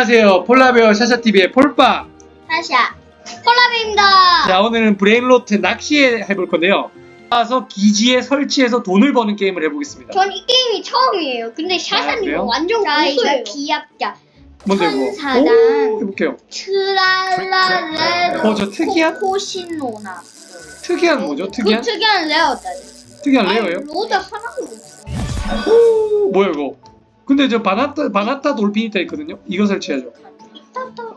안녕하세요. 폴라베어 샤샤TV의 폴빠. 사샤 콜라비입니다. 자, 오늘은 브레인로트 낚시에 해볼 건데요. 와서 기지에 설치해서 돈을 버는 게임을 해보겠습니다. 전 이 게임이 처음이에요. 근데 샤샤님 그래요? 완전 자, 이거 고수예요. 귀엽자. 뭔데 이거? 천사단. 오, 해볼게요. 트랄라레 어, 저 특이한? 코시노나. 특이한 뭐죠? 특이한? 그 특이한 레어다. 특이한 레어예요? 로드 하나도 없어. 오, 뭐야 이거? 근데 저 바나타 바나타 돌피니타 있거든요. 이거 설치해야죠.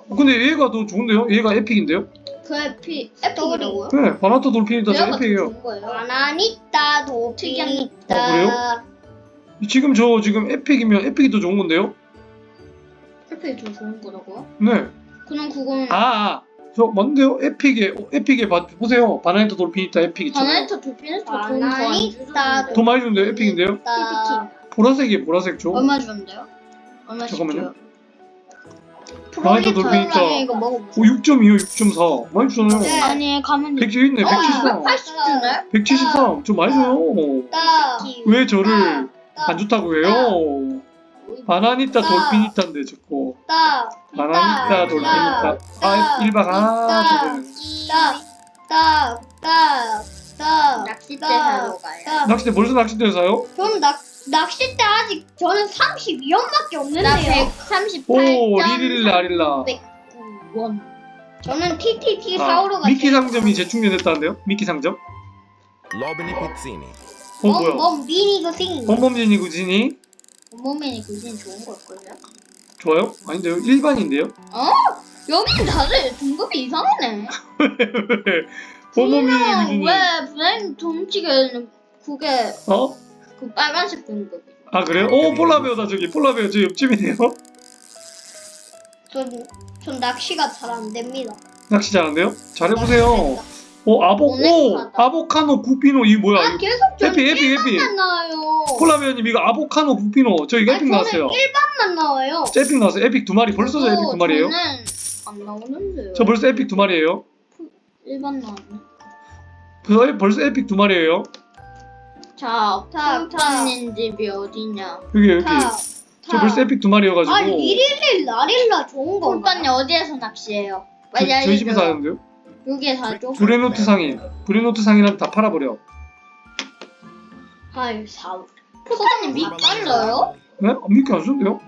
어, 근데 얘가 더 좋은데요? 얘가 에픽인데요? 그 에피 에픽이라고요? 네, 바나타 돌피니타 저 에픽이에요. 바나니따 도피니따. 아, 그래요? 지금 저 지금 에픽이면 에픽이 더 좋은 건데요? 에픽이 더 좋은 거라고요? 네. 그럼 그거는 아, 아, 저 뭔데요? 에픽에 어, 에픽에 봐, 보세요. 바나니타 돌피니타 에픽 있잖아요. 바나니타 도피니타 돈더안 더 많이 주는데요? 에픽인데요? 보라색이 보라색 줘. 얼마 주는데요? 얼마 잠깐만요. 돌피니타. 이거 먹어보 어, 6.25, 6.4. 많이 주잖아요. 네. 아니 가면 100 있네, 173. 180 주네? 173. 좀 많이 줘요. 따. 왜 저를 안 좋다고 해요? 바나니타 돌피니타인데 자꾸. 따. 바나니타 돌피니타. 아, 1박 아. 낚싯대 따. 사러 가요. 따. 낚싯대 벌써 낚싯대 사요? 저는 낚 낚싯대 아직 저는 32원밖에 나 없는데요. 138점. 오, 리릴라, 리릴라. 원. 저는 TTT 아, 사오러 갔어요. 미끼 상점이 재충전했다는데요? 미끼 상점? Lobini Pizzini. 어, 뭐야? 뭐 미니 그 생. 범범진이 구진이 몸매니 그진 좋은 걸걸요? 좋아요? 아닌데요? 일반인데요? 여기는 다들 등급이 이상하네. 범범진이 분명 구진이 왜 브랜드 dom치게는 그게 어? 그 빨간색 등급이. 아 그래요? 오 폴라베어다 저기 폴라베어 저 옆집이네요 전, 전 낚시가 잘 안 됩니다. 낚시 잘하는데요? 잘해보세요 오 아보 오 오네카다. 아보카노 구피노 이 뭐야 아 이거 계속 전 에피 에피 에피 1반만 나와요. 폴라베어님 이거 아보카노 구피노 저 이거 아, 에픽 저는 나왔어요 1반만 나와요. 저 에픽 나왔어요 에픽 두 마리 벌써 저 에픽 두 마리예요 저는 안 나오는데요. 저 벌써 에픽 두 마리예요 1반 나왔네. 벌써, 벌써 에픽 두 마리예요 자, 자, 푸푸님 집이 어디냐? 여기 여기 타, 저 벌써 에픽 두 마리여가지고 아 리릴릴 라릴라 좋은 거. 푸푸님 어디에서 낚시해요? 저, 빨리 저희 집에서 알려줘요. 하는데요 여기에 사죠? 브레노트 상인 브레노트 상인한테 다 팔아버려 아이 사. 푸푸님 미끼 써요? 네? 안 믿기 안 쓰는데요?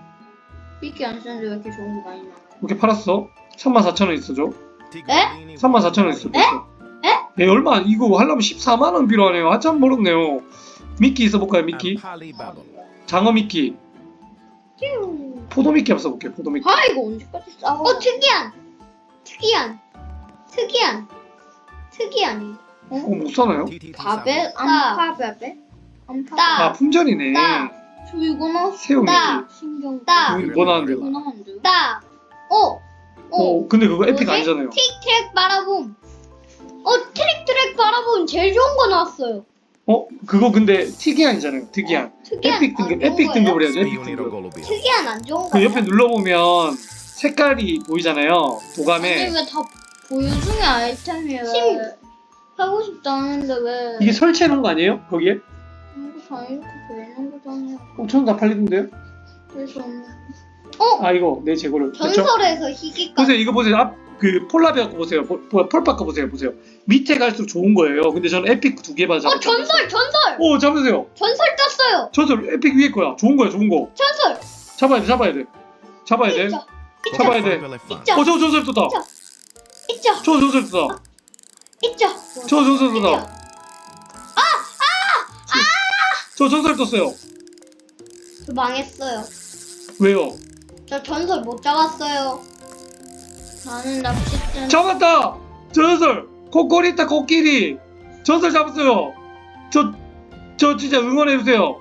미끼 안 쓰는데 왜 이렇게 좋은 거 많이 나와요? 이렇게 팔았어 34,000원 있어 줘 에? 34,000원 있어 에? 얼마 안- 이거 하려면 14만원 필요하네요 한참 멀었네요 미끼 있어볼까요 미끼? 장어 미끼 포도 미끼 한번 써볼게요 포도 미끼 아 이거 언제까지 싸워? 어 특이한, 특이한, 특이한, 특이한. 어못 사나요? 바벨? 따. 안파바벨? 안파? 따. 아 품절이네 따. 저 이거 나 새우 따. 미끼 신경 따. 이거 뭐 나왔는데요? 이거 나한데요? 따. 어. 어. 어 근데 그거 에픽 뭐지? 아니잖아요 트릭 트랙 바라봄. 어 트릭 트랙 바라봄 제일 좋은 거 나왔어요. 어 그거 근데 특이한이잖아요 특이한 특이한 에픽 등급 좋은 에픽 거예요? 등급을 해야죠 에픽 등급 특이한 안 좋은 그 거. 옆에 눌러보면 색깔이 보이잖아요 아니 도감에 왜다 보여주는 아이템이 왜 심. 하고 않은데 왜 이게 설치해 놓은 거 아니에요? 거기에? 이거 다 이렇게 되는 거잖아요 어, 저는 다 팔리던데요? 그래서 아 이거 내 재고를 그쵸? 전설에서 희귀가. 보세요 이거 보세요 앞 그 폴라베어 거 보세요 폴- 폴- 폴바 거 보세요 보세요 밑에 갈수록 좋은 거예요 근데 저는 에픽 두 개만 어 잡았어요 전설 전설 오 잡으세요 전설 떴어요. 저도 에픽 위에 거야 좋은 거야 좋은 거 전설. 잡아야 돼 잡아야 돼 잡아야 돼. 잡아야 돼 있죠. 어, 저 전설 떴다. 있죠. 저 전설 떴다. 있죠. 저 전설 있죠. 떴다. 저 전설 떴어요. 저 망했어요. 왜요? 저 전설 못 잡았어요. 나는 낚싯대 잡았다. 저 전설. 코코리타 코끼리. 전설 잡았어요. 저, 저 진짜 응원해 주세요.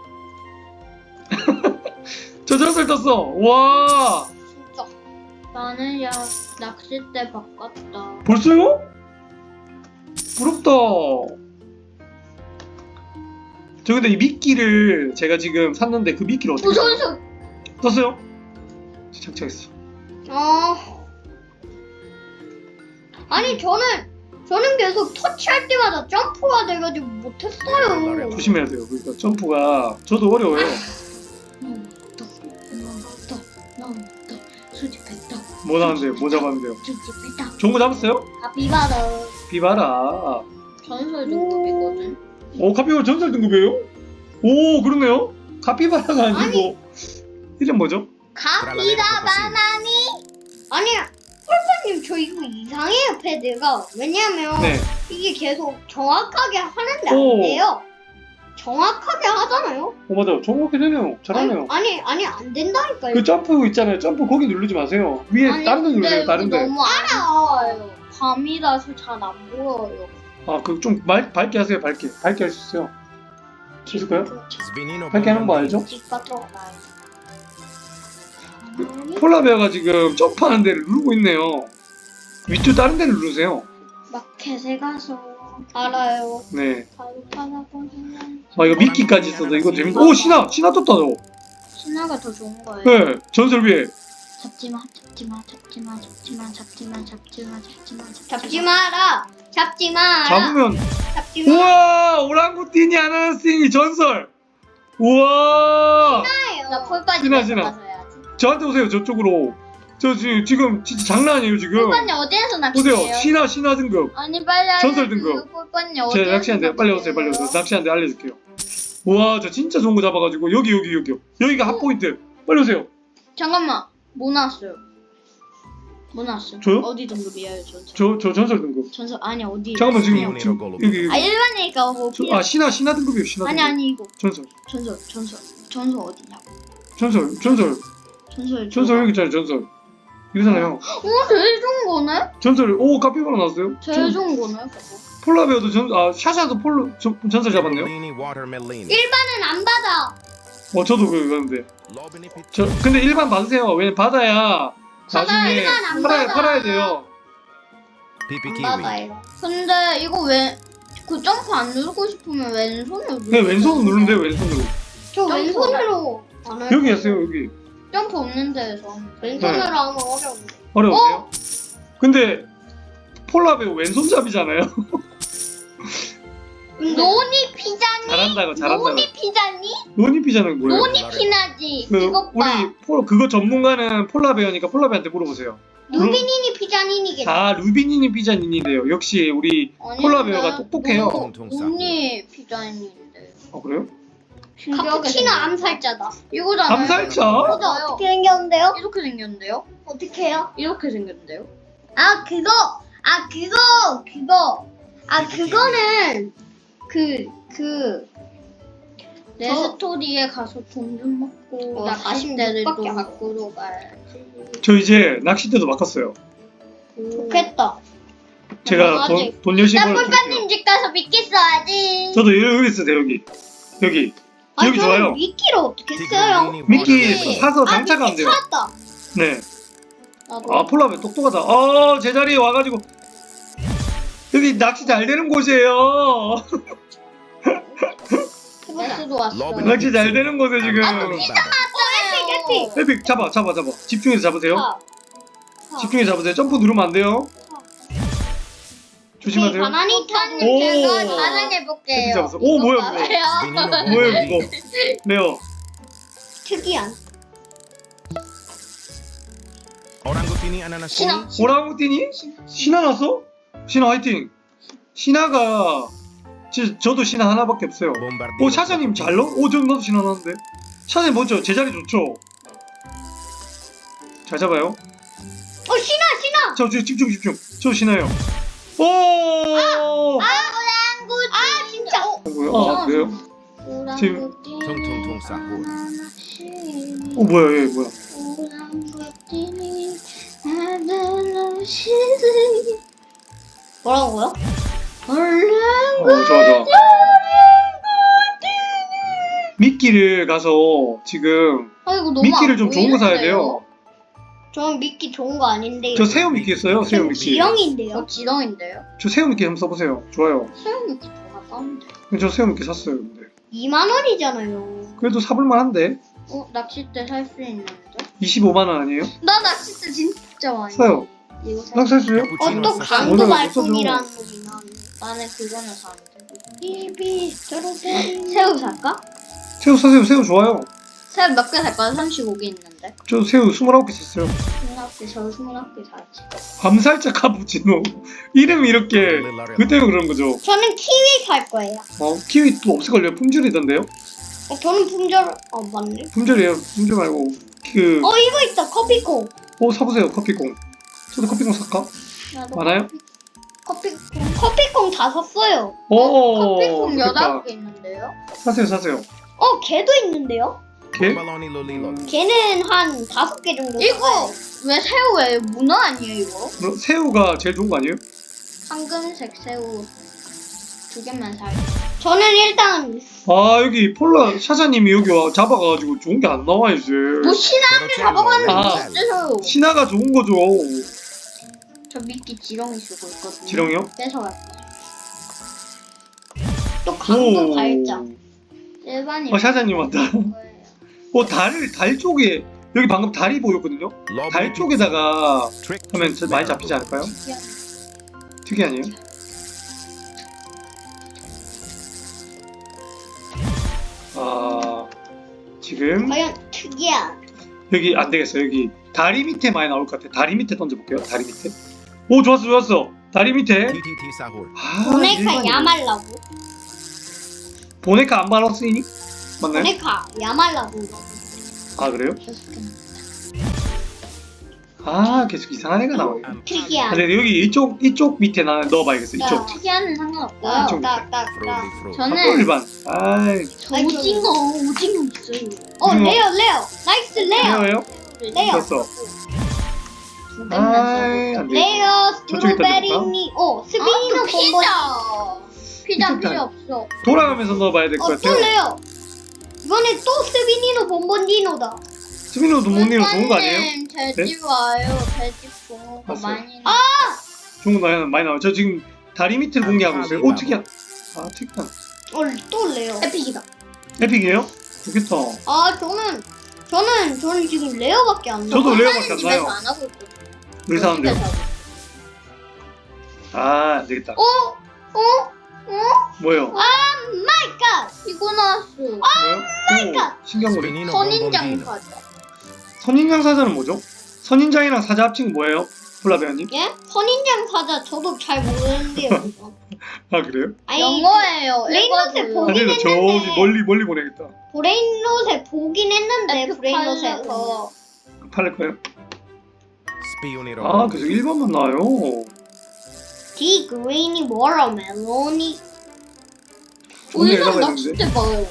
저 전설 떴어. 와. 나는 야 낚싯대 바꿨다 벌써요? 부럽다. 저 근데 이 미끼를 제가 지금 샀는데 그 미끼를 어떻게 오 전설. 떴어요? 장착했어. 어. 아니 저는 저는 계속 터치할 때마다 점프가 돼가지고 못했어요. 조심해야 돼요. 그러니까 점프가 저도 어려워요. 너무더 너무더 너무더 수집해 뭐 나왔는데요? 뭐 잡았는데요? 좋은 거 잡았어요? 카피바라. 비바라. 전설 등급이거든. 오 카피바라 전설 등급이에요? 오 그러네요. 카피바라가 아니고 이름 뭐죠? 카피바나니? 아니, 폴파님 저 이거 이상해요 패드가. 왜냐면 네. 이게 계속 정확하게 하는데 오. 안 돼요. 정확하게 하잖아요. 어 맞아. 정확하게 되네요. 잘하네요. 아니, 아니, 아니 안 된다니까요. 그 점프 있잖아요. 점프 거기 누르지 마세요. 위에 아니, 다른 데 근데 누르세요. 다른 이거 데. 너무 안 보여요. 밤이라서 잘 안 보여요. 아그좀 밝게 하세요. 밝게. 밝게 할 수 있어요. 해줄까요? Svenino 밝게 하는 거 알죠? 찍어도 폴라베어가 지금 점프하는 데를 누르고 있네요. 위쪽 다른 데를 누르세요. 마켓에 가서 알아요. 네. 아 이거 미끼까지 있어도 이거 재밌다. 오 신화! 신화 떴다 너. 신화가 더 좋은 거예요. 네. 전설 위에. 잡지마, 잡지마, 잡지마, 잡지마, 잡지마, 잡지마, 잡지마, 잡지 마라. 잡지 마라. 잡으면 잡지 마. 우와 오랑우틴이 아나스틴이 전설. 우와. 나 폴빠지 신화, 신화. 가서 해야지. 저한테 오세요 저쪽으로. 저 지금 지금 진짜 장난 아니에요 지금. 폴빠님 어디에서 낚시해요? 보세요 신화 신화 등급. 아니 빨리 전설 알려주세요. 등급. 폴빠님 어디에서 제 낚시한대 빨리 오세요 빨리 오세요 낚시한대 알려줄게요. 우와 저 진짜 좋은 거 잡아가지고 여기 여기 여기요. 여기가 핫 포인트. 빨리 오세요. 잠깐만 뭐 나왔어요? 뭐 나왔어요? 저요? 어디 등급이에요 전설? 저 저 전설 등급. 전설 아니 어디? 잠깐만 지금. 지금 여기 아 여기. 일반이니까 뭐 저, 필요 아 신화 신화 등급이에요 신화 아니 등급. 아니 이거 전설 전설 전설 전설 어디냐고 전설 전설 전설 전설 여기 있잖아요 전설. 이거잖아요. 오 제일 좋은 거네? 전설 오 카피바라 나왔어요. 제일 좋은 거네 그거 폴라베어도 전, 아, 샤샤도 폴로, 저, 전설 잡았네요. 일반은 안 받아. 어, 저도 그거는데. Lobini pizza. 저, 근데 일반 받으세요. 왜냐면 받아야 나중에 일반 안 팔아야, 받아. 팔아야 돼요. 안. 받아요. 근데 이거 왜 그 점프 안 누르고 싶으면 왼손으로 그냥 왼손으로 누르면 돼요, 왼손으로. 저. 왼손으로 안 해요. 여기 했어요, 여기. 점프 없는 데에서 왼손으로 네. 하면 어려운데. 어려우세요? 근데 폴라베어 왼손잡이잖아요. 노니 피자니? 잘한다고, 잘한다고. 노니 피자니? 노니 피자는 뭐예요? 노니 피나지 그, 이것 봐 우리, 폴, 그거 전문가는 폴라베어니까 폴라베어한테 물어보세요. 루비니니 피자니니겠지. 아, 루비니니 피자니인데요. 역시 우리, 아니, 폴라베어가 똑똑해요. 노- 노니 피자니인데 아, 그래요? 카푸치노 생겼네. 암살자다. 이거잖아요 암살자? 맞아요. 어떻게 생겼는데요? 이렇게 생겼는데요? 어떻게 해요? 이렇게 생겼는데요? 아 그거 아 그거 그거 아 그거는 그그 내 저- 스토리에 가서 돈 좀 먹고 어, 낚싯대를 또 46밖에 안 바꾸러 가야지 저 이제 낚싯대도 바꿨어요. 좋겠다. 제가 맞아. 돈, 돈 열심히 나 벌어드릴게요. 폴빠님 집 가서 믿기 써야지 저도 여기 있어요, 여기. 여기. 아 여기 저는 좋아요. 미끼를 어떻게 써요? Tigrini 미끼. 사서 아 장착 하면 미끼 돼요. 찾았다. 네. 나도 아, 폴라베 똑똑하다. 어, 제자리에 와가지고. 여기 낚시 잘 되는 곳이에요. 에스도 왔어 러브니 낚시 잘 되는 곳에 지금. 아, 또 피자 맞아요 에픽, 잡아, 잡아, 잡아. 집중해서 잡으세요. 아, 집중해서 잡으세요. 점프 누르면 안 돼요. 조심하세요. 바나니 타는 오빠님 제가 오. 자랑해 볼게요 에픽 잡았어. 오, 뭐야, 그거. 봐봐요. 뭐예요, 이거? 네요. 특이한. Orangutini ananasini. 신화 오랑우틴이? 신화 났어? 신화 화이팅. 신화가, 저, 저도 신화 하나밖에 없어요. 오, 샤샤님 잘 넣어? 오, 저 나도 신화 나는데. 샤샤님 먼저, 제자리 좋죠? 잘 잡아요. 어 신아 신아. 저, 저 집중, 집중. 저 신화요. 오! 아 진짜. 어, 어, 뭐야? 아, 그래요? 지금- 통통통 사후. 어, 뭐야, 얘 뭐야. 뭐라고요? 어, 좋아, 좋아. 미끼를 가서 지금 아, 이거 너무 미끼를 안 좀 좋은 거 사야 보이는데요? 돼요. 저는 미끼 좋은 거 아닌데. 저 새우 미끼 있어요, 새우 미끼. 지렁인데요. 저 지렁인데요? 저 새우 미끼 한번 써보세요. 좋아요. 수영 미끼 더 가까운데 저 새우 미끼 샀어요, 근데. 2만 원이잖아요. 그래도 사볼만 한데? 어? 낚싯대 살 수 있는데? 25만 원 아니에요? 나 낚싯대 진짜 많이 사요. 이거 사 낚시 살수요? Cappuccino 어떤 sashimi. 강도 오늘 말씀이라는 한데. 나는 그거는 사는데 비비 스트로베리. 새우 살까? 새우 사세요, 새우 좋아요. 새우 몇 개 살 거야? 35개 있는데 저 새우 29개 샀어요. 나 학교 저 스물학교 살지. 밤살짝 카푸치노 이름이 이렇게 Ariel. 그때가 그런 거죠. 저는 키위 살 거예요. 어 키위 또 없을걸요? 품절이던데요? 어, 저는 품절 어 맞네. 품절이에요. 품절 말고 그 어 이거 있다 커피콩. 어 사보세요 커피콩. 저도 커피콩 살까? 나도 많아요? 커피콩 커피콩 다 샀어요. 오 커피콩. 여덟 개 있는데요. 사세요 사세요. 어 걔도 있는데요. Lolilo. 걔는 한 다섯 개 정도. 이거. 왜 새우예요? 문어 아니에요 이거? 뭐, 새우가 제일 좋은 거 아니에요? 황금색 새우 두 개만 살. 저는 일단 아 여기 폴라 샤샤님이 여기 와 잡아가지고 좋은 게 안 나와 이제. 뭐 신하게 잡아봤는데 아. 어째서요? 신화가 좋은 거죠. 저 미끼 지렁이 쓰고 있거든요. 지렁이요? 뺏어갈 또 강도 발자. 일반인. 어 샤샤님 왔다. 어 달, 달 쪽에 여기 방금 달이 보였거든요. 달 쪽에다가 하면 저 많이 잡히지 않을까요? 특이 아니에요? 아 지금 과연 특이한. 여기 안 되겠어 여기 다리 밑에 많이 나올 것 같아. 다리 밑에 던져볼게요. 다리 밑에. 오 좋았어 좋았어. 다리 밑에. TTT Sahur. 아, 보네카 일반이네. 야말라고. 보네카 안 발랐으니 맞나요? 보네카 야말라고. 아 그래요? 아 계속 이상한 애가 나와요. 아, 특이한. 근데 여기 이쪽 이쪽 밑에 나 넣어봐야겠어. 이쪽. 특이한은 상관없고요. 좀- 딱딱딱. 아, 또 저는 일반. 아이 저 오징어 오징어 있어요. 어 오징어. 레어 레어. 나이스 레어. 레어요? 레어. 됐어. 아이. 안 돼. 레어 저쪽에 스트로베리니. 어 스비니노 아, 또 본본. 피자. 피자 이쪽 필요 단. 없어. 돌아가면서 넣어봐야 될것 어또 같아요. 레어. 이번에 또 스비니노 본본디노다. 스미노도 못 내면 좋은 거 아니에요? 일단은 돼지 와요. 돼지 붕어가 봤어요. 많이. 아! 좋은 거 많이, 많이 나와요. 저 지금 다리 밑을 공략하고 있어요. 오 특이한. 아 특이한. 어또 레어. 에픽이다. 에픽이에요? 좋겠다. 아 저는 저는 저는 지금 레어밖에 안 나. 저도 레어밖에 안 집에서 나요. 안 하고. 우리 사람들. 집에서 하고. 아 안 되겠다. 어? 어? 뭐요? 아 마이 갓. 이거 나왔어. 그러니까. 오, 신기한 거리. Spinino 선인장. 과자. 선인장 사자는 뭐죠? 선인장이랑 사자 합친 거 뭐예요? 폴라베아님? 예? 선인장 사자 저도 잘 모르는데요. 이거. 아 그래요? 아니 영어예요. 브레인롯에. 아 보긴 내가 저기 했는데. 멀리 멀리 보내겠다. 브레인롯에 보긴 했는데 브레인롯에서 팔릴 거예요? 아 계속 1번만 나와요. 디 그레이니 워터멜론이 좋은 데 우리랑 가봐야 되는데. 낚싯대 봐요.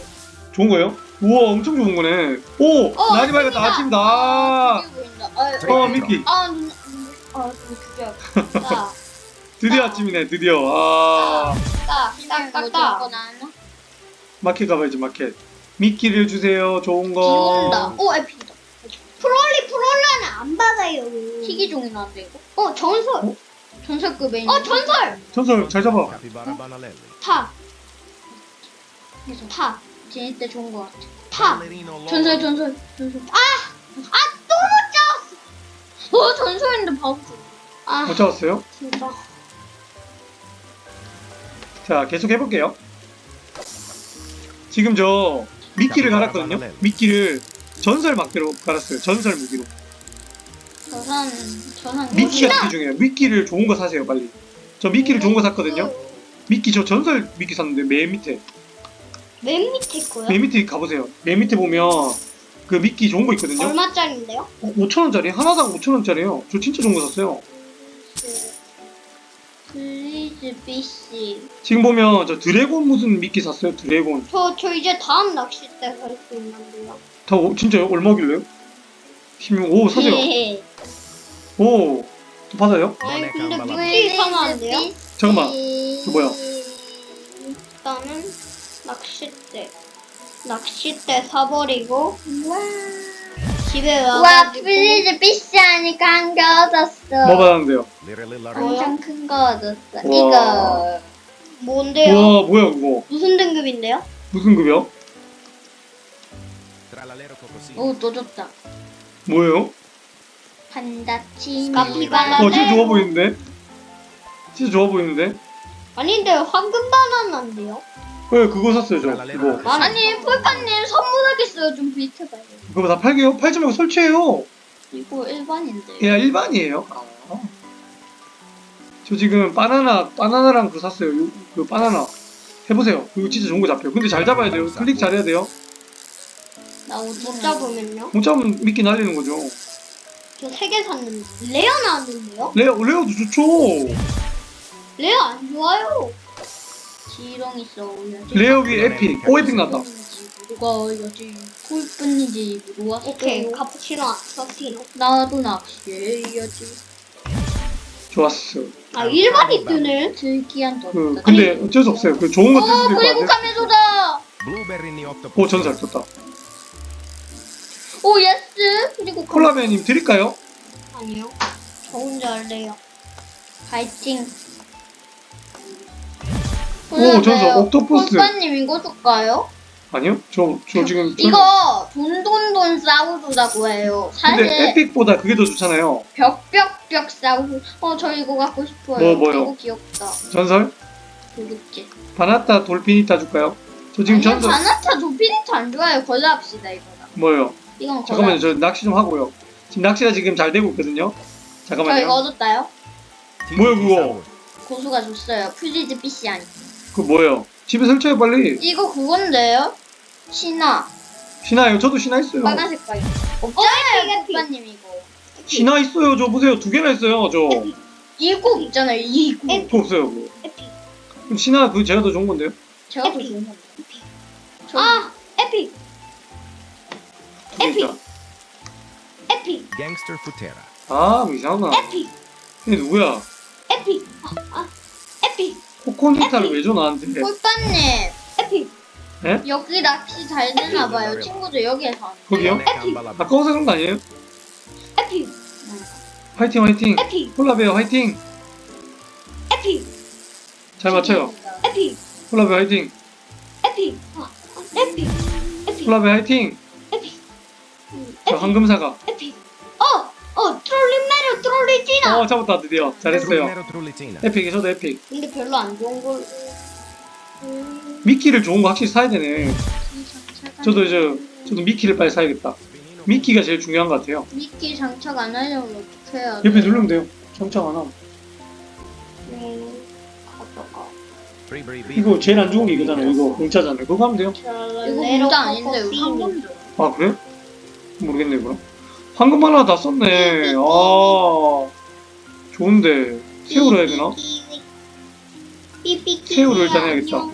좋은 거예요? 우와 엄청 좋은 거네. 오! 어, 날이 밝았다 아침이다. 아, 그리고 보인다. 아, 어 미키 아, 눈, 눈, 아, 좀 죽여. 딱, 드디어 아침이네 드디어. 아 딱, 딱, 딱, 딱. 나나? 마켓 가봐야지 마켓. 미끼를 주세요. 좋은 비 거. 온다. 오, 에픽이다. 프롤리 프롤라는 안 받아요. 희귀종이 나는데 이거? 어 전설. 어? 전설급에 있는. 어 전설. 전설 잘 잡아. 타, 그래서 타, 지닐 때 좋은 거 같아. Lolo. 전설, 전설, 전설. 아! 아, 또 못 잡았어! 어, 전설인데 바보. 아못 잡았어요? 진짜. 자 계속 해볼게요. 지금 저 미끼를 갈았거든요. 미끼를 전설 막대로 갈았어요. 전설 무기로. 저산, 저산. 미끼가 되게 중요해요. 미끼를 좋은 거 사세요 빨리. 저 미끼를 좋은 거 샀거든요. 미끼 저 전설 미끼 샀는데 맨 밑에 맨 밑에 거요? 맨 밑에 가보세요. 맨 밑에 보면 그 미끼 좋은 거 있거든요. 얼마짜리인데요? 어, 5천 원짜리 하나당 5천 원짜리예요. 저 진짜 좋은 거 샀어요. 플리즈 비씨. 지금 보면 저 드래곤 무슨 미끼 샀어요? 드래곤. 저, 저 이제 다음 낚싯대 갈 수 있는데요. 다 오- 진짜요? 얼마길래요? 16. 오 사세요. 예. 오. 또 받아요? 아니 근데 안 돼요? 잠깐만. 그 뭐야? 일단은 낚싯대. 낚싯대 사버리고 집에 와, 와가지고 플리즈 비씨 하니까 한 개 얻었어. 뭐 받았는데요? 엄청 큰 거 얻었어. 와. 이거. 뭔데요? 와 뭐야 그거? 무슨 등급인데요? 무슨 급여? 오, 또 줬다. 뭐예요? 판다치니. 카피바라. 어 진짜 좋아 보이는데? 진짜 좋아 보이는데? 아닌데 황금 바나나인데요? 왜 그거 샀어요 저만 아니, 폴파님 선물하겠어요. 좀 비슷해봐요. 그거 다 팔게요? 팔지 말고 설치해요 이거 일반인데. 야 일반이에요. 아. 저 지금 바나나 바나나랑 그 샀어요. 요- 그 바나나 해보세요. 이거 진짜 좋은 거 잡혀요. 근데 잘 잡아야 돼요. 클릭 잘해야 돼요. 나 못. 잡으면요? 못 잡으면 미끼 날리는 거죠. 저 세 개 샀는데 레어 나왔는데요? 레어 레어도 좋죠. 레어 안 좋아요. 지렁이 쏘야지. 레어 위 에픽. 오 에픽 났다. 누가야지. 꿀뿐이지. 누웠어. 오케이 카푸치노 서티노. 나도 낚시해야지. 좋았어. 아 일반이 뜨네. 들기한 더. 그 근데 어쩔 수 없어요. 그 좋은 거뜰어 있고 안 그리고 돼. 카메소다. 오 전설 떴다. 오 예스. 그리고 콜라베님 드릴까요? 아니요. 저 혼자 할래요. 파이팅. 오, 전설, 옥토퍼스. 오빠님 이거 줄까요? 아니요. 저 저 지금 저- 이거 돈돈돈 싸우주라고 해요. 사실 근데 에픽보다 그게 더 좋잖아요. 벽벽벽 싸우주. 어저 이거 갖고 싶어요. 뭐, 뭐요? 이거 귀엽다. 전설 그립지. 바나타 돌피니타 줄까요? 저 지금 아니요 전설 바나타 조피니트 안 좋아요. 걸러합시다 이거랑. 뭐요? 이건. 잠깐만요. 저 낚시 좀 하고요. 지금 낚시가 지금 잘 되고 있거든요. 저 이거 잠깐만요. 얻었다요? 뭐야, 그거? 고수가 줬어요. 퓨리즈 피시 아니. 그 뭐예요? 집에 설치해 빨리. 이거 그건데요? 신화. 신화요. 저도 신화 있어요. 빨간 색깔. 없잖아요. 오빠님 이거. 신화 있어요. 저 보세요. 두 개나 있어요. 저. 이곡 있잖아요. 이곡. 그거 없어요. 그거. 에픽. 그럼 신화 그 제가 더 좋은 건데요? 제가 더. 좋은 건데. 저 아 에픽 있다. 에픽 Gangster Futera. 아, 뭐 이상하다. 에픽 얘 누구야? 에픽 아, 아 에픽 코코니타를 왜 줘 나한테? 꿀빠님 에픽 예? 여기 낚시 잘 되나 봐요. 친구들 여기에서 하는. 거기요? 에픽. 아까워서 그런 거 아니에요? 에픽 화이팅 화이팅. 에픽 콜라베어 화이팅. 에픽 잘 맞춰요. 에픽 콜라베어 화이팅. 에픽 아, 아, 에픽 에픽 콜라베어 화이팅. 에픽 저 황금사가. 에픽 어어 트롤리메르 트롤리지나 어 잡았다 드디어. 잘했어요. Trullitina. 에픽이 저도 에픽. 근데 별로 안 좋은 걸 미끼를 좋은 거 확실히 사야 되네. 저도 이제 저도 미끼를 빨리 사야겠다. 미끼가 제일 중요한 것 같아요. 미끼 장착 안 하려면 어떻게 해야 돼? 옆에 누르면 돼요. 장착 안 하면. 음, 이거 제일 안 좋은 게 이거잖아요. 이거 공짜잖아요. 그거 하면 돼요. 이거 문자 아닌데 이거 한 번도. 아 그래? 모르겠네 그럼. 황금 하나 다 썼네. 아 좋은데 새우로 해야 되나? 삐삐 새우를 일단 해야겠다. 어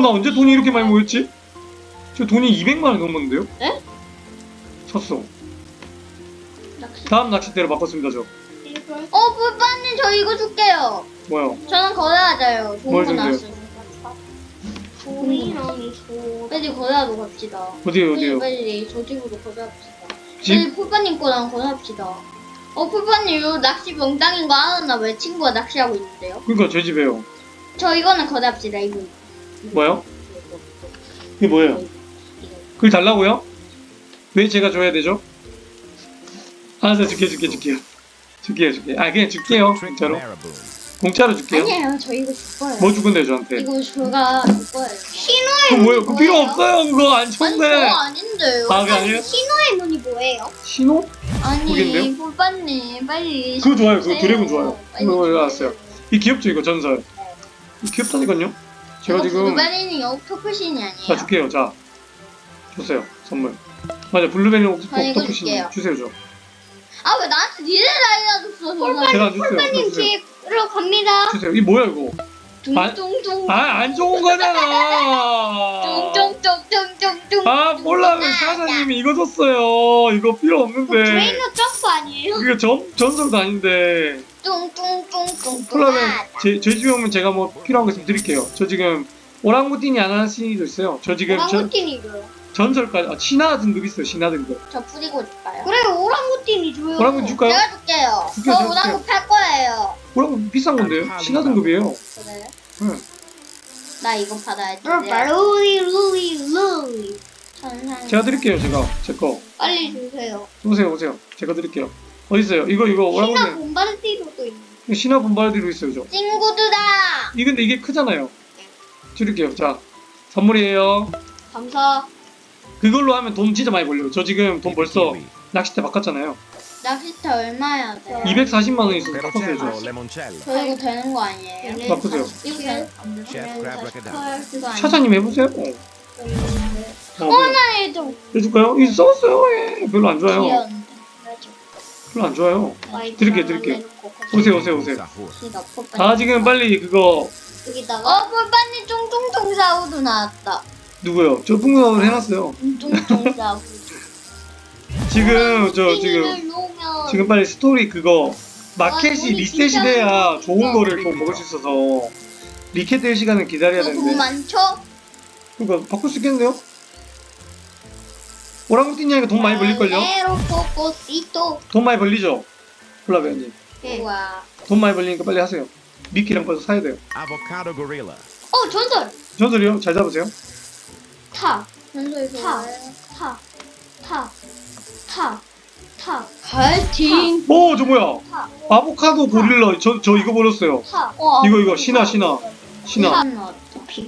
나 언제 돈이 이렇게 많이 모였지? 저 돈이 200만 원 넘었는데요? 네? 샀어. 다음 낚싯대로 바꿨습니다 저. 어, 뿔빠님 저 이거 줄게요. 뭐요? 저는 걸어야죠. 뭘 좋은 거 준대요? 나왔어요. 소 빨리 걸어야도 갑시다. 어디에요 어디에요? 빨리 저 집으로 걸어합시다. 집? 빨리 뿔빠님 거랑 걸어합시다. 어, 뿔빠님 이거 낚시 명당인 거 알았나 봐요. 친구가 낚시하고 있는데요. 그러니까 제 집에요. 저 이거는 걸어합시다. 이거. 뭐요? 이게 뭐예요? 그걸 달라고요? 왜 제가 줘야 되죠? 알았어 줄게 줄게 줄게요. 줄게요 줄게. 아 그냥 줄게요 진짜로. Marabou. 공짜로 줄게요. 아니에요. 저 이거 줄 거예요. 뭐 주근데 저한테? 이거 제가 줄 거예요. 그 뭐예요? 그 필요 뭐예요? 없어요 그거 안 아니 저 좋은데. 아닌데요. 아 그게 아니에요? 신호의 문이 뭐예요? 신호? 아니 모르겠네요. 뿔빠님 빨리. 그거 좋아요. 그거 주세요. 드래곤 좋아요. 빨리 그거 주세요. 알았어요. 이 귀엽죠 이거 전설. 이 귀엽다니까요. 제가 이거 지금 블루베리는 오토크신이 아니에요. 자 줄게요. 자 주세요 선물. 맞아 블루베리 옥토- 저 이거 옥토푸시 줄게요. 주세요 저. 아 왜 나한테 니네 나이가 줬어 제가 안 줬어요. 주세요. 집 으로 갑니다. 주세요. 이 뭐야 이거? 둥둥둥 아 안 좋은 거잖아. 둥둥둥둥둥둥 아 몰라 왜 사장님이 이거 줬어요. 이거 필요 없는데. 드레이너 점프 아니에요? 이게 전 전설도 아닌데. 뚱뚱뚱뚱뚱 콜라면 제, 집에 오면 제가 뭐 필요한 거 좀 드릴게요. 저 지금 오랑우틴이 하나씩도 있어요. 저 지금 전, 오랑우틴이 줘요. 전설까지 아, 신화 등급 있어요. 신화 등급. 저 뿌리고 줄까요? 그래 오랑우틴이 줘요. 오랑우틴 줄까요? 제가 줄게요 줄게요, 저 오랑구 팔 거예요 오랑우틴 비싼 건데요. 신화 등급이에요. 그래요? 응. 나 이거 받아야지 루리 루리 루리 천상 제가 드릴게요. 제가 제 거. 빨리 주세요. 오세요, 오세요. 제가 드릴게요. 어디 있어요? 이거 이거 신화 오랑우틴 봄바르티로도 있는. 신화 분발디로 있어요, 저. 친구들아 이 근데 이게 크잖아요. 드릴게요. 자, 선물이에요. 감사. 그걸로 하면 돈 진짜 많이 벌려요. 저 지금 돈 벌써. 낚싯대 바꿨잖아요. 낚시대 얼마야 돼? 240만 원 있어서 바꿨어요. Perocello, 저. 이거 되는 거 아니에요? 네. 바꾸세요. 이거 되 Chef crab racadam. 이거 아니에요? 차장님 해보세요. 어. 어, 네. 하나에 좀 해줄까요? 이거 써봤어요. 예. 별로 안 좋아요. 귀여운데. 별로 안 좋아요. 드릴게요, 드릴게요. 오세요, 오세요, 오세요. 아 지금 빨리 그거 여기다가 어, 뿔빠님 쫑쫑쫑 사우도 나왔다. 누구요? 저 풍선을 해놨어요. 쫑쫑 사우. 지금 저 지금 놓으면 지금 빨리 스토리 그거 마켓이 아, 리셋이 돼야 좋은. 거를 또 먹을 수 있어서 리켓 될 시간을 기다려야 돈 되는데 많죠? 그러니까 바꿀 수 있겠는데요? 오랑우틴이니까 돈 많이 벌릴걸요? 포코시토 돈 많이 벌리죠? 콜라베아님 네. 우와. 돈 많이 벌리니까 빨리 하세요 미끼랑 벌써 사야 돼요 Avocado gorilla. 어 전설 전설이요? 잘 잡으세요 타 전설 타. 좋아요. 타, 타, 타, 타, 파이팅. 오 저 뭐야 타, 아보카도 고릴라 저, 저 이거 버렸어요 타. 어, 이거 이거 신화 신화 신화 신화.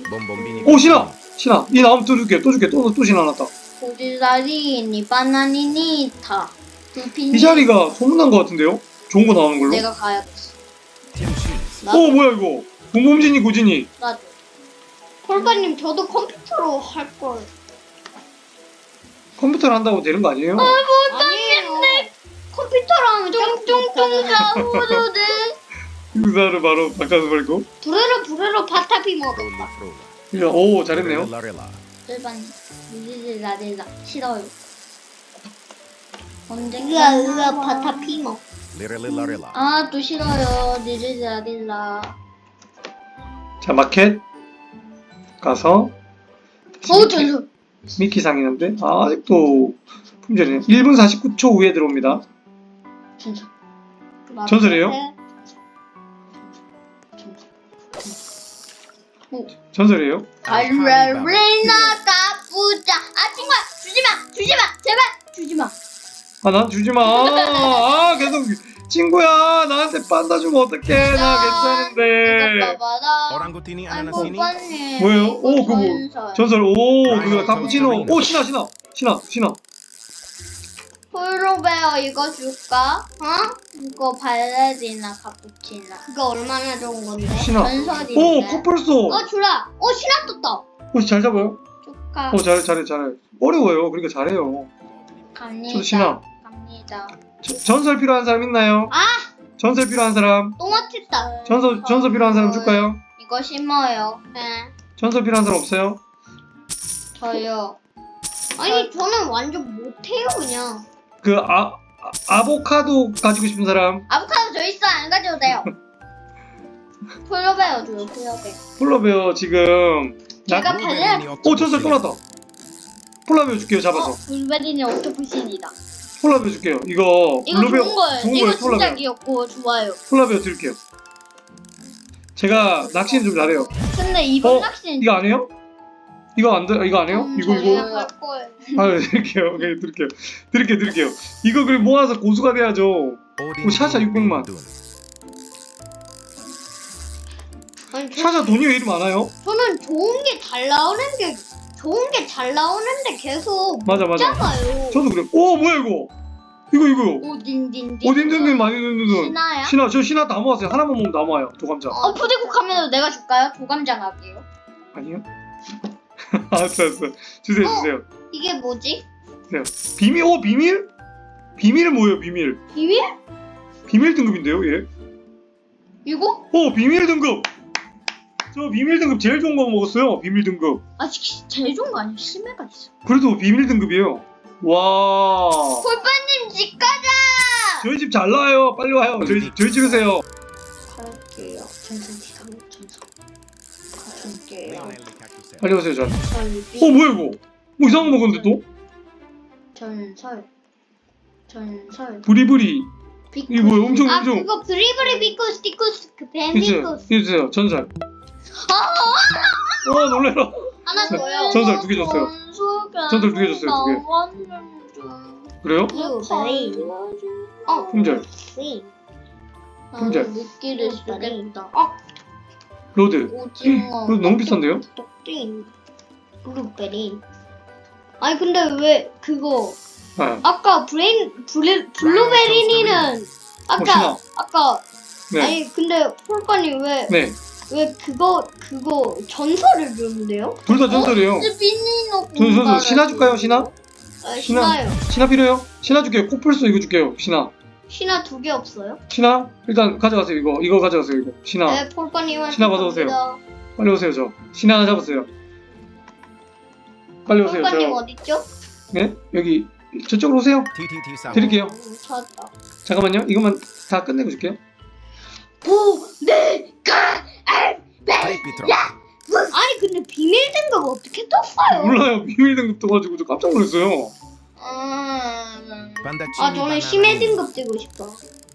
Bombombini. 오 신화 신화 이 나오면 또 줄게 또 줄게 또, 또 신화 났다 고질라리니 바나니니 타. 두피니. 이 자리가 소문난 것 같은데요? 좋은 거 나오는 걸로 내가 가야겠어. 나- 오 뭐야 이거 곰곰진이 고진이 나도. 콜바님 저도 컴퓨터로 할 걸. 컴퓨터를 한다고 되는 거 아니에요? 아니에요. 컴퓨터로 하면 쫑쫑쫑 사우도 돼. 의사를 바로 바꿔서 버리고 부르르 부르르 바타피 먹었다. 오 잘했네요. 일반 리리라리라 싫어요. 언젠가 으아 바타피 먹. 아, 또 싫어요. 리리라리라. 자 마켓 가서 다시 어, 미키- 전설. 미키 상이는데 아, 아직도 품절이네 1분 49초 후에 들어옵니다 전설. 전설이에요? 전설이에요? 알레리나 까부자. 아, 친구야. 주지 마. 주지 마. 제발. 주지 마. 아 난 주지마 아 계속 친구야 나한테 빤다 주면 어떡해 나 괜찮은데 봐봐라. Orangutini ananasini. 오빠님. 뭐예요? 오, 그거 뭐- 전설. 전설 오 그거 카푸치노 전설이네. 오 신화 신화 신화 신화 폴로베어 이거 줄까? 어? 이거 발레리나 카푸치나. 그거 얼마나 좋은 건데? 신화 전설인데. 오 코뿔소 어 주라. 어 신화 떴다. 오잘 잡아요 조카. 어 잘해 잘해 잘해 어려워요 그러니까 잘해요 갑니다. 저도 신화 갑니다. 저- 전설 필요한 사람 있나요? 아! 전설 필요한 사람 또 맞췄다. 전설 전설 필요한 사람 줄까요? 이거 심어요. 네. 전설 필요한 사람 없어요? 저요. 아니 저는 완전 못해요 그냥. 그 아, 아 아보카도 가지고 싶은 사람 아보카도 저 있어. 안 가져도 돼요. 폴로베어 줘요. 폴로베어. 폴라베어 지금 나... 제가 발레. 오 전설 또 났다 폴라베어 줄게요 어, 잡아서 불베리니 오토푸신이다. 폴라베어 줄게요 이거 이거 블루베어 좋은 거예요. 좋은 이거 거예요 진짜 폴라베어 귀엽고 좋아요. 폴라베어 드릴게요 제가 낚시는 좀 잘해요 근데 이번 어? 낚시는 이거 안 해요? 이거 안 돼? 이거 안 해요? 음, 이거. 이거 할 거예요. 아 드릴게요 오케이 드릴게요 드릴게요 드릴게요 이거 그 모아서 고수가 돼야죠 오, 샤샤 Dun 600만. Dun. 아니 저, 샤샤 돈이 왜 이리 많아요? 저는 좋은 게 잘 나오는 게 좋은 게 잘 나오는데 계속 맞아 맞아 짜가요. 저도 그래요 오 뭐야 이거 이거 이거요 오딘딘딘. 오딘딘딘 많이 돈 신화야? 신화 저 신화 다 모았어요 하나만 먹으면 다 모아요 도감자 어 푸디국 하면 내가 줄까요? 조감장 할게요. 아니요? 알았어 알았어 주세요 어? 주세요 이게 뭐지? 비밀 오 비밀? 비밀은 뭐예요 비밀 비밀? 비밀 등급인데요 얘? 이거? 오 비밀 등급 저 비밀 등급 제일 좋은 거 먹었어요 비밀 등급 아직 제일 좋은 거 아니야? 심해가 있어. 그래도 비밀 등급이에요 와 폴빠님 집 가자. 저희 집 잘 나와요 빨리 와요 저희, 집- 저희 집에서요 갈게요. 전선 지상 전선. 갈게요. 빨리 오세요 설비. 어 뭐야 이거 뭐 이상한 거 먹었는데 또? 전설. 전설. 부리부리 비쿠. 이거 뭐야 엄청 아 엄청 그거 브리브리 비쿠스 티쿠스 그 이주세요 뱀비쿠스 이주세요 전설 어 놀래라 하나 더요. 전설 두개 줬어요. 전설 두개 줬어요, 두 개. 개. 그래요? 어 품절 네. 품절. 미끼를 쓰겠다. 로드 오징어. 이거 너무 비싼데요? 똑띵. 블루베리. 아니 근데 왜 그거 아, 아까 브레인 블루 블루베리니는 아까 신화. 아까 네. 아니 근데 폴건이 왜 왜 네. 그거 그거 전설을 주는데요? 둘 다 전설이에요. 비니 놓고. 전 선수 신화 줄까요? 신화? 아, 신화. 신화요. 신화 필요해요? 신화 줄게요. 코뿔소 이거 줄게요. 신화. 신화 두 개 없어요? 신화? 일단 가져가세요. 이거. 이거 가져가세요. 이거. 신화. 네, 폴건님한테 신화 받아오세요. 갑니다. 빨리 오세요. 저. 신화 하나 잡았어요. 빨리 오세요. 폴건님 저. 어딨죠? 네? 여기 저쪽으로 오세요. TTT 사고. 드릴게요. 음, 찾았다. 잠깐만요. 이것만 다 끝내고 줄게요. 보내가 비트로. 아니 근데 비밀 등급 어떻게 떴어요? 몰라요. 비밀 등급 떠가지고 저 깜짝 놀랐어요. 음... 아 저는 심해 등급 뜨고 싶어.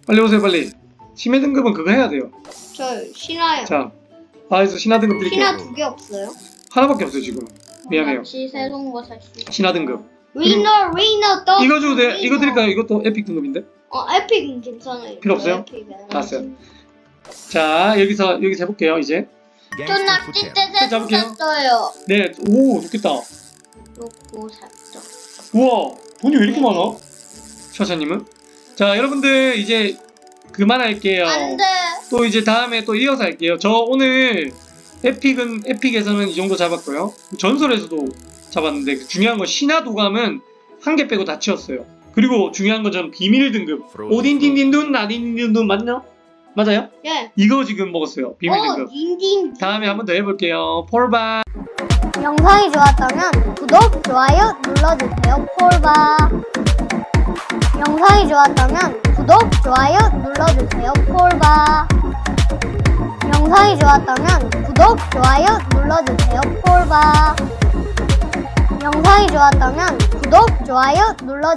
빨리 오세요. 빨리. 심해 등급은 그거 해야 돼요. 저 신화요. 자. 아에서 신화 등급 드릴게요. 신화 두 개 없어요? 하나밖에 없어요 지금. 미안해요. 같이 새로운 거살수 있어. 신화 등급. 위너 위너 더. 이거 줘도 돼? 이거 드릴까요? 이것도 에픽 등급인데. 어 에픽은 괜찮아요. 필요 없어요? 알았어요. 자 여기서 여기서 해볼게요 이제. 후텔. 때 잡을게요. 샀어요. 네. 오 좋겠다. 놓고 샀죠. 우와 돈이 왜 이렇게 많아? 샤샤님은? 자 여러분들 이제 그만할게요. 안 돼. 또 이제 다음에 또 이어서 할게요. 저 오늘 에픽은 에픽에서는 이 정도 잡았고요. 전설에서도 잡았는데 중요한 건 신화 도감은 한 개 빼고 다 치웠어요. 그리고 중요한 건 저는 비밀 등급 오딘딘딘둔 나딘딘둔 맞나? 맞아요? 예. 이거 지금 먹었어요. 비밀 어 등급. 닌딘. 다음에 한 번 더 해볼게요. 폴바. 영상이 좋았다면 구독, 좋아요 눌러주세요. 폴바. 영상이 좋았다면 구독, 좋아요 눌러주세요. 폴바. 영상이 좋았다면 구독, 좋아요 눌러주세요. 폴바. 영상이 좋았다면 구독, 좋아요 눌러